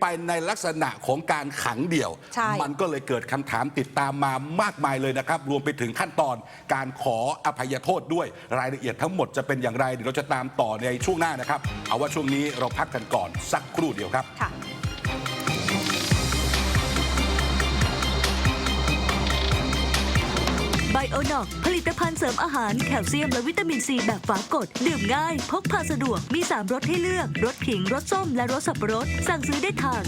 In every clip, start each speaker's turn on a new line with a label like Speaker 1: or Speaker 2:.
Speaker 1: ไปในลักษณะของการขังเดี่ยว
Speaker 2: ใช่
Speaker 1: มันก็เลยเกิดคำถามติดตามมามากมายเลยนะครับ รวมไปถึงขั้นตอนการขออภัยโทษด้วยรายละเอียดทั้งหมดจะเป็นอย่างไรเดี๋ยวเราจะตามต่อในช่วงหน้านะครับ เอาว่าช่วงนี้เราพักกันก่อนสักครู่เดียวครับ
Speaker 3: ไบโอนอกผลิตภัณฑ์เสริมอาหารแคลเซียมและวิตามินซีแบบฝากด ดื่มง่าย พกพาสะดวก มี 3รสให้เลือก รสขิง รสส้ม และรสสับปะรด สั่งซื้อได้ทาง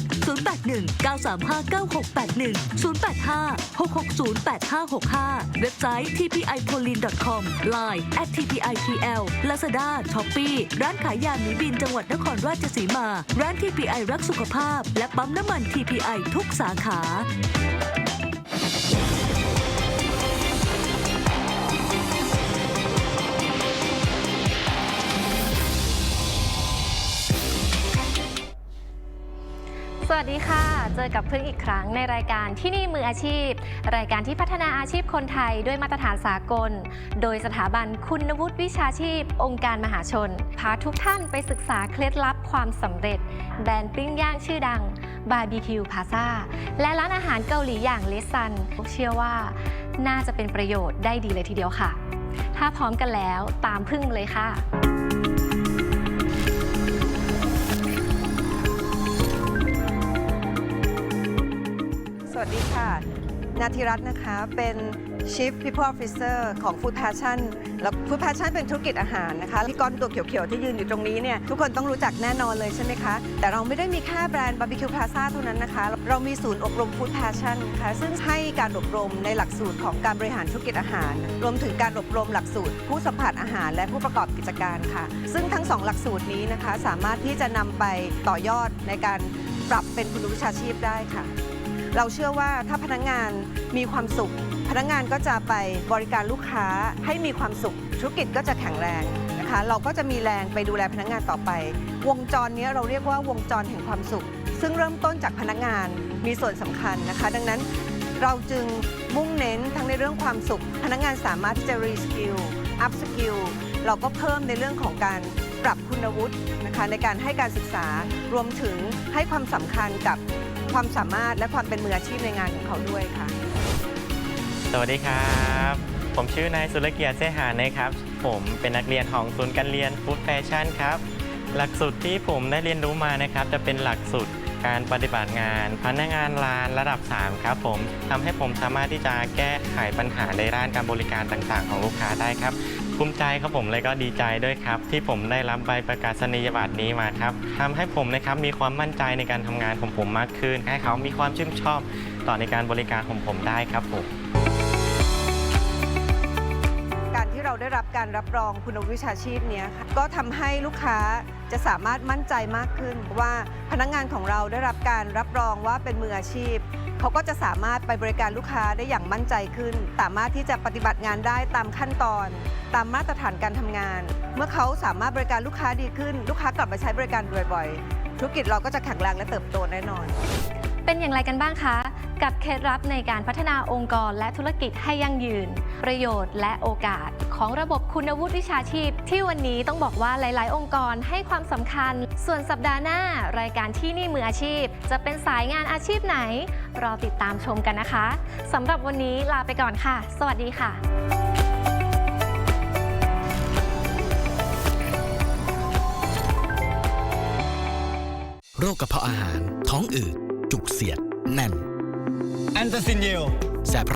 Speaker 3: 081 935 9681 085 660 8565 เว็บไซต์ tpipolin.com line at tpipl lazada shopee ร้านขายยาหมีบินจังหวัดนครราชสีมา ร้าน TPI รักสุขภาพ และปั๊มน้ำมัน TPI ทุกสาขา
Speaker 4: สวัสดีค่ะ เจอกับพึ่งอีกครั้งในรายการที่นี่มืออาชีพ รายการที่พัฒนาอาชีพคนไทยด้วยมาตรฐานสากล โดยสถาบันคุณวุฒิวิชาชีพ องค์การมหาชน พาทุกท่านไปศึกษาเคล็ดลับความสำเร็จ แบรนด์ปิ้งย่างชื่อดังบาร์บีคิวพาซาและร้านอาหารเกาหลีอย่างเลซันเชื่อว่าน่าจะเป็นประโยชน์ได้ดีเลยทีเดียวค่ะ ถ้าพร้อมกันแล้วตามพึ่งเลยค่ะ
Speaker 2: วัสดีค่ะ นาธิรัตน์นะคะ เป็น Chief People Officer ของ Food Passion แล้ว Food Passion เป็นธุรกิจอาหารนะคะพี่ก้อนตัวเขียวๆ ที่ยืนอยู่ตรงนี้เนี่ย ทุกคนต้องรู้จักแน่นอนเลยใช่ไหมคะ แต่เราไม่ได้มีแค่แบรนด์ Barbecue Plaza เท่านั้นนะคะ เรามีศูนย์อบรม Food Passion ค่ะซึ่งให้การอบรมในหลักสูตรของการบริหารธุรกิจอาหาร รวมถึงการอบรมหลักสูตร ผู้สัมผัสอาหารและผู้ประกอบกิจการค่ะ ซึ่งทั้งสองหลักสูตรนี้นะคะ สามารถที่จะนำไปต่อยอดในการปรับเป็นคุณวิชาชีพได้ค่ะ เราเชื่อว่าถ้าพนักงานมีความสุข พนักงานก็จะไปบริการลูกค้าให้มีความสุข ธุรกิจก็จะแข็งแรงนะคะ เราก็จะมีแรงไปดูแลพนักงานต่อไป วงจรนี้เราเรียกว่าวงจรแห่งความสุข ซึ่งเริ่มต้นจากพนักงานมีส่วนสำคัญนะคะ ดังนั้นเราจึงมุ่งเน้นทั้งในเรื่องความสุข พนักงานสามารถที่จะรีสกิลอัพสกิลเราก็เพิ่มในเรื่องของการปรับคุณวุฒินะคะในการให้การศึกษารวมถึงให้ความสำคัญกับ ความสามารถและความเป็นมืออาชีพในงานของเขาด้วยค่ะ
Speaker 5: สวัสดีครับ ผมชื่อนายสุรเกียรติเสหานะครับ ผมเป็นนักเรียนของศูนย์การเรียนฟู้ดแฟชั่นครับ หลักสูตรที่ผมได้เรียนรู้มานะครับ จะเป็นหลักสูตรการปฏิบัติงาน พนักงานร้านระดับ 3 ครับผมทำให้ผมสามารถที่จะแก้ไขปัญหาในด้านการบริการต่างๆ ของลูกค้าได้ครับ ภูมิใจครับผมเลยก็ดีใจด้วยครับ ที่ผมได้รับใบประกาศนียบัตรนี้มาครับทำให้ผมนะครับมีความมั่นใจในการทำงานของผมมากขึ้น ให้เขามีความชื่นชอบต่อในการบริการของผมได้ครับผม
Speaker 2: การที่เราได้รับการรับรองคุณวิชาชีพเนี้ยค่ะก็ทำให้ลูกค้าจะสามารถมั่นใจมากขึ้นว่าพนักงานของเราได้รับการรับรองว่าเป็นมืออาชีพ เขาก็จะสามารถไปบริการลูกค้าได้อย่างมั่นใจขึ้น สามารถที่จะปฏิบัติงานได้ตามขั้นตอน ตามมาตรฐานการทำงาน เมื่อเขาสามารถบริการลูกค้าดีขึ้น ลูกค้ากลับมาใช้บริการบ่อยๆ ธุรกิจเราก็จะแข็งแรงและเติบโตแน่นอน
Speaker 4: เป็นอย่างไรกันบ้างคะ กับเคล็ดลับในการพัฒนาองค์กรและธุรกิจให้ยั่งยืน ประโยชน์และโอกาส ของระบบคุณวุฒิวิชาชีพ ที่วันนี้ต้องบอกว่าหลาย ๆ องค์กรให้ความสำคัญ ส่วนสัปดาห์หน้ารายการที่นี่มืออาชีพ จะเป็นสายงานอาชีพไหน รอติดตามชมกันนะคะสำหรับวันนี้ลาไปก่อนค่ะ สวัสดีค่ะ
Speaker 6: โรคกระเพาะอาหาร ท้องอืด จุกเสียด แน่น
Speaker 7: แอน